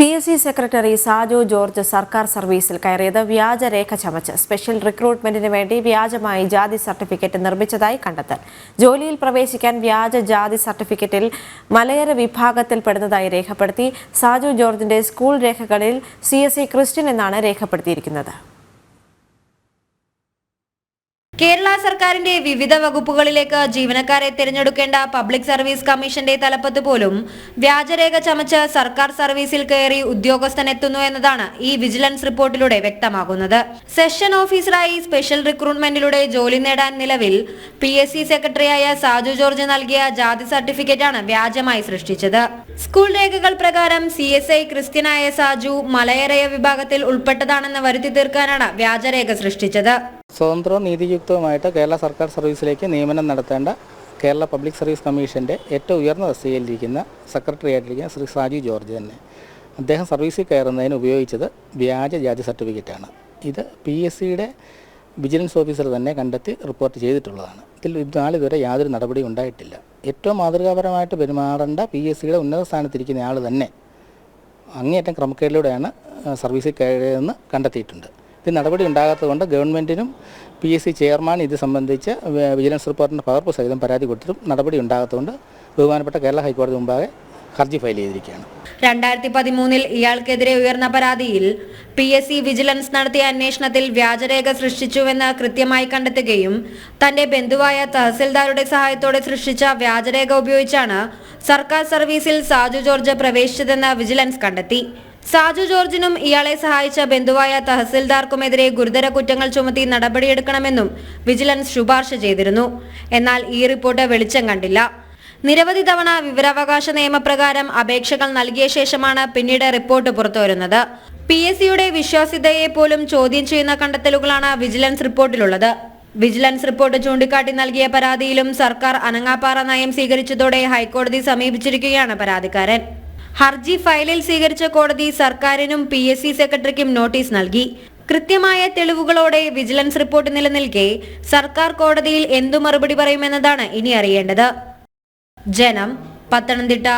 P S C secretary Saju George സർക്കാർ സർവീസിൽ കയറിയത് വ്യാജരേഖ ചമച്ച്. സ്പെഷ്യൽ റിക്രൂട്ട്മെന്റിന് വേണ്ടി വ്യാജമായി ജാതി സർട്ടിഫിക്കറ്റ് നിർമ്മിച്ചതായി കണ്ടെത്തൽ. ജോലിയിൽ പ്രവേശിക്കാൻ വ്യാജ ജാതി സർട്ടിഫിക്കറ്റിൽ മലയര വിഭാഗത്തിൽപ്പെടുന്നതായി രേഖപ്പെടുത്തി. സാജു ജോർജിന്റെ സ്കൂൾ രേഖകളിൽ സി എസ് സി ക്രിസ്ത്യൻ എന്നാണ് രേഖപ്പെടുത്തിയിരിക്കുന്നത്. കേരള സർക്കാരിന്റെ വിവിധ വകുപ്പുകളിലേക്ക് ജീവനക്കാരെ തിരഞ്ഞെടുക്കേണ്ട പബ്ലിക് സർവീസ് കമ്മീഷന്റെ തലപ്പത്ത് പോലും വ്യാജരേഖ ചമച്ച് സർക്കാർ സർവീസിൽ കയറി ഉദ്യോഗസ്ഥൻ എത്തുന്നു എന്നതാണ് ഈ വിജിലൻസ് റിപ്പോർട്ടിലൂടെ വ്യക്തമാകുന്നത്. സെഷൻ ഓഫീസറായി സ്പെഷ്യൽ റിക്രൂട്ട്മെന്റിലൂടെ ജോലി നേടാൻ നിലവിൽ പി എസ് സി സെക്രട്ടറിയായ സാജു ജോർജ് നൽകിയ ജാതി സർട്ടിഫിക്കറ്റാണ് വ്യാജമായി സൃഷ്ടിച്ചത്. സ്കൂൾ രേഖകൾ പ്രകാരം സി എസ് ഐ ക്രിസ്ത്യനായ സാജു മലയറയ വിഭാഗത്തിൽ ഉൾപ്പെട്ടതാണെന്ന് വരുത്തി തീർക്കാനാണ് വ്യാജരേഖ സൃഷ്ടിച്ചത്. സ്വതന്ത്രവും നീതിയുക്തവുമായിട്ട് കേരള സർക്കാർ സർവീസിലേക്ക് നിയമനം നടത്തേണ്ട കേരള പബ്ലിക് സർവീസ് കമ്മീഷന്റെ ഏറ്റവും ഉയർന്ന തസ്തികയിലിരിക്കുന്ന സെക്രട്ടറി ആയിട്ടിരിക്കുന്ന ശ്രീ സാജു ജോർജ് തന്നെ. അദ്ദേഹം സർവീസിൽ കയറുന്നതിന് ഉപയോഗിച്ചത് വ്യാജ ജാതി സർട്ടിഫിക്കറ്റാണ്. ഇത് പി എസ് സിയുടെ വിജിലൻസ് ഓഫീസർ തന്നെ കണ്ടെത്തി റിപ്പോർട്ട് ചെയ്തിട്ടുള്ളതാണ്. ഇതിൽ നാളിതുവരെ യാതൊരു നടപടിയും ഉണ്ടായിട്ടില്ല. ഏറ്റവും മാതൃകാപരമായിട്ട് പെരുമാറേണ്ട പി എസ് സിയുടെ ഉന്നത സ്ഥാനത്തിരിക്കുന്ന ആൾ തന്നെ അങ്ങേയറ്റം ക്രമക്കേടിലൂടെയാണ് സർവീസിൽ കയറിയതെന്ന് കണ്ടെത്തിയിട്ടുണ്ട്. ഇത് നടപടി ഉണ്ടാകാത്തതുകൊണ്ട് ഗവൺമെന്റിനും പി എസ് സി ചെയർമാൻ ഇത് സംബന്ധിച്ച് വിജിലൻസ് റിപ്പോർട്ടിന്റെ പകർപ്പ് സഹിതം പരാതി കൊടുത്തിട്ടും നടപടി ഉണ്ടാകാത്തതുകൊണ്ട് ബഹുമാനപ്പെട്ട കേരള ഹൈക്കോടതി മുമ്പാകെ ഹർജി ഫയൽ ചെയ്തിരിക്കുകയാണ്. രണ്ടായിരത്തി പതിമൂന്നിൽ ഇയാൾക്കെതിരെ ഉയർന്ന പരാതിയിൽ പി എസ് സി വിജിലൻസ് നടത്തിയ അന്വേഷണത്തിൽ വ്യാജരേഖ സൃഷ്ടിച്ചുവെന്ന് കൃത്യമായി കണ്ടെത്തുകയും തന്റെ ബന്ധുവായ തഹസിൽദാരുടെ സഹായത്തോടെ സൃഷ്ടിച്ച വ്യാജരേഖ ഉപയോഗിച്ചാണ് സർക്കാർ സർവീസിൽ സാജു ജോർജ് പ്രവേശിച്ചതെന്ന് വിജിലൻസ് കണ്ടെത്തി. സാജു ജോർജിനും ഇയാളെ സഹായിച്ച ബന്ധുവായ തഹസിൽദാർക്കുമെതിരെ ഗുരുതര കുറ്റങ്ങൾ ചുമത്തി നടപടിയെടുക്കണമെന്നും വിജിലൻസ് ശുപാർശ ചെയ്തിരുന്നു. എന്നാൽ ഈ റിപ്പോർട്ട് വെളിച്ചം കണ്ടില്ല. നിരവധി തവണ വിവരാവകാശ നിയമപ്രകാരം അപേക്ഷകൾ നൽകിയ ശേഷമാണ് പിന്നീട് റിപ്പോർട്ട് പുറത്തുവരുന്നത്. പി എസ് സിയുടെ വിശ്വാസ്യതയെ പോലും ചോദ്യം ചെയ്യുന്ന കണ്ടെത്തലുകളാണ് വിജിലൻസ് റിപ്പോർട്ടിലുള്ളത്. വിജിലൻസ് റിപ്പോർട്ട് ചൂണ്ടിക്കാട്ടി നൽകിയ പരാതിയിലും സർക്കാർ അനങ്ങാപ്പാറ നയം സ്വീകരിച്ചതോടെ ഹൈക്കോടതി സമീപിച്ചിരിക്കുകയാണ് പരാതിക്കാരൻ. ഹർജി ഫയലിൽ സ്വീകരിച്ച കോടതി സർക്കാരിനും പി എസ് സി സെക്രട്ടറിക്കും നോട്ടീസ് നൽകി. കൃത്യമായ തെളിവുകളോടെ വിജിലൻസ് റിപ്പോർട്ട് നിലനിൽക്കെ സർക്കാർ കോടതിയിൽ എന്തു മറുപടി പറയുമെന്നതാണ് ഇനി അറിയേണ്ടത്. ജനം പത്തനംതിട്ട.